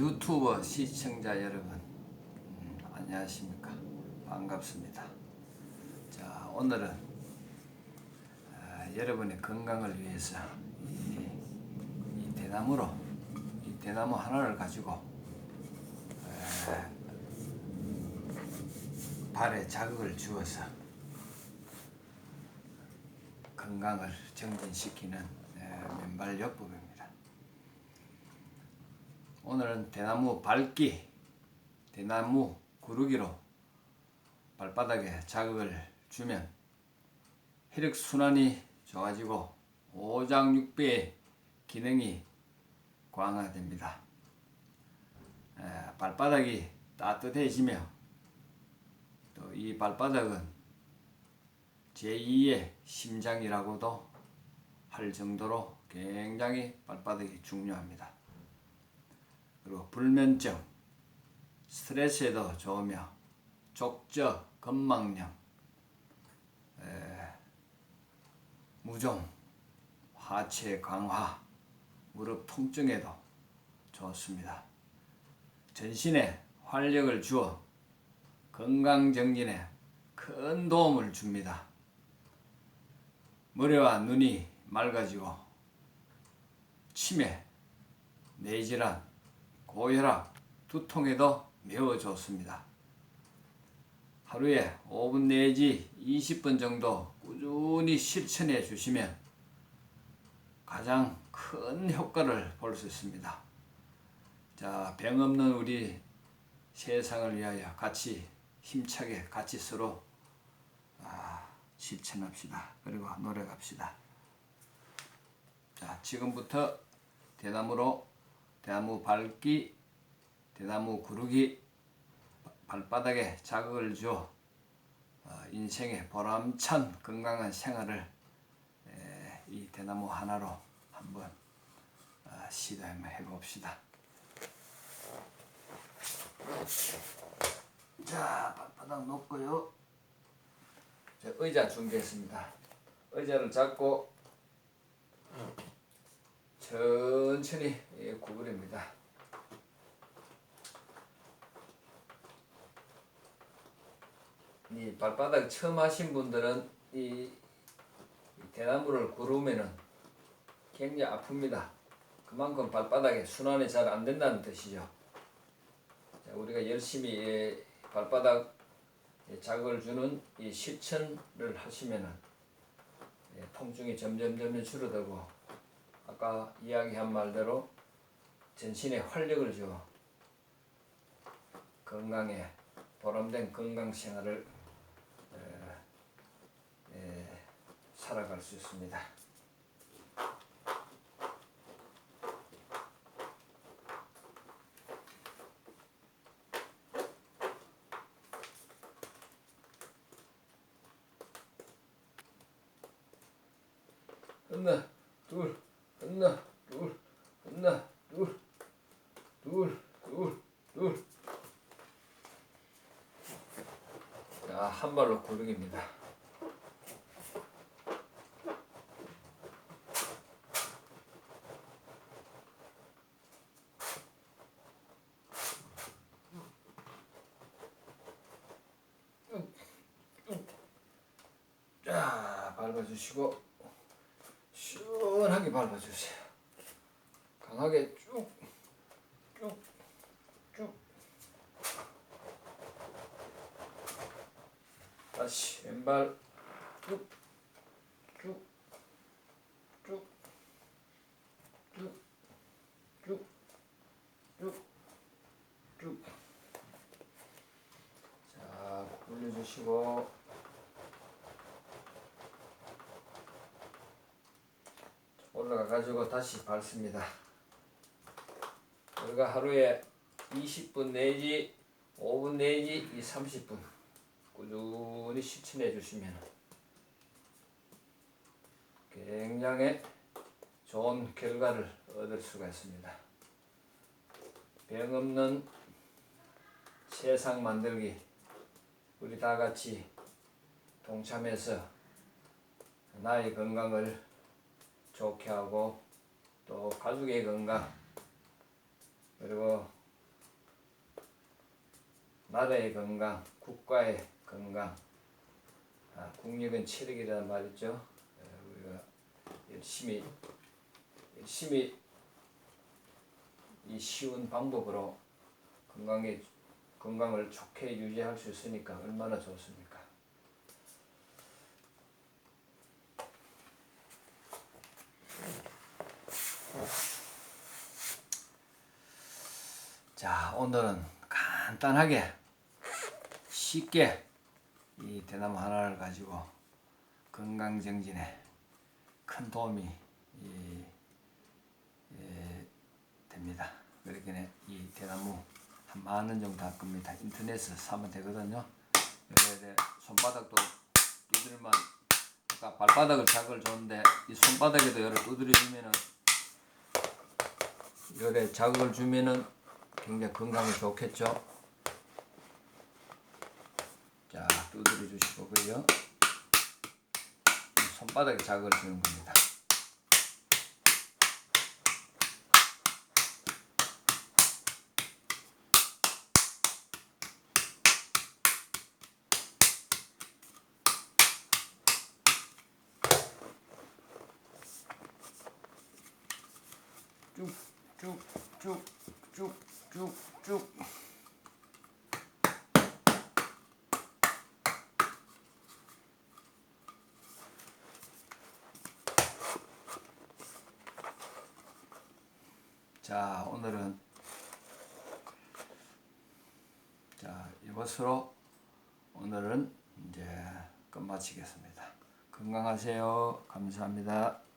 유튜버 시청자 여러분 음, 안녕하십니까 반갑습니다 자 오늘은 아, 여러분의 건강을 위해서 이, 이 대나무로 이 대나무 하나를 가지고 에, 발에 자극을 주어서 건강을 정진시키는 에, 맨발 요법입니다. 오늘은 대나무 밟기, 대나무 구르기로 발바닥에 자극을 주면 혈액 순환이 좋아지고 오장육부의 기능이 강화됩니다. 에, 발바닥이 따뜻해지며 또 이 발바닥은 제2의 심장이라고도 할 정도로 굉장히 발바닥이 중요합니다. 그리고 불면증, 스트레스에도 좋으며 족저, 건망염, 에, 무좀, 하체 강화, 무릎 통증에도 좋습니다. 전신에 활력을 주어 건강 정진에 큰 도움을 줍니다. 머리와 눈이 맑아지고 치매, 뇌질환, 고혈압, 두통에도 매우 좋습니다. 하루에 5분 내지 20분 정도 꾸준히 실천해 주시면 가장 큰 효과를 볼 수 있습니다. 자, 병 없는 우리 세상을 위하여 같이 힘차게 같이 서로 아, 실천합시다. 그리고 노력합시다. 자, 지금부터 대나무로 대나무 밟기, 대나무 구르기, 발바닥에 자극을 줘 어, 인생의 보람찬 건강한 생활을 에, 이 대나무 하나로 한번 어, 시도 한번 해봅시다. 자, 발바닥 놓고요. 자, 의자 준비했습니다. 의자를 잡고 천천히 예, 구부립니다. 이 발바닥 처음 하신 분들은 이, 이 대나무를 구르면은 굉장히 아픕니다. 그만큼 발바닥에 순환이 잘 안 된다는 뜻이죠. 자, 우리가 열심히 예, 발바닥 예, 자극을 주는 이 실천을 하시면은 예, 통증이 점점 점점 줄어들고 아까 이야기한 말대로 전신에 활력을 줘 건강에 보람된 건강 생활을 살아갈 수 있습니다. 하나, 둘, 하나, 둘, 하나, 둘, 둘, 둘, 둘. 자, 한 발로 구르기입니다. 자, 밟아주시고 시원하게 밟아주세요. 강하게 쭉, 쭉, 쭉. 다시 왼발 쭉, 쭉, 쭉, 쭉, 쭉, 쭉, 쭉. 자, 올려주시고. 올라가 가지고 다시 밟습니다. 우리가 하루에 20분 내지 5분 내지 이 30분 꾸준히 실천해 주시면 굉장히 좋은 결과를 얻을 수가 있습니다. 병 없는 세상 만들기 우리 다 같이 동참해서 나의 건강을 좋게 하고 또 가족의 건강 그리고 나라의 건강, 국가의 건강. 아, 국력은 체력이라는 말이죠. 어, 우리가 열심히 열심히 이 쉬운 방법으로 건강에 건강을 좋게 유지할 수 있으니까 얼마나 좋습니까? 자, 오늘은 간단하게 쉽게 이 대나무 하나를 가지고 건강 정진에 큰 도움이 이, 예, 됩니다. 그렇게 이 대나무 한 만 원 정도 할 겁니다. 인터넷에서 사면 되거든요. 그래 손바닥도 두드리면 아까 발바닥을 자극을 줬는데 이 손바닥에도 열을 두드려 주면은 열에 자극을 주면은 굉장히 건강에 좋겠죠. 자, 두드려 주시고요. 손바닥에 자극을 주는 겁니다. 쭉 쭉 쭉 쭉 쭉쭉 자 오늘은 자 이것으로 오늘은 이제 끝마치겠습니다. 건강하세요. 감사합니다.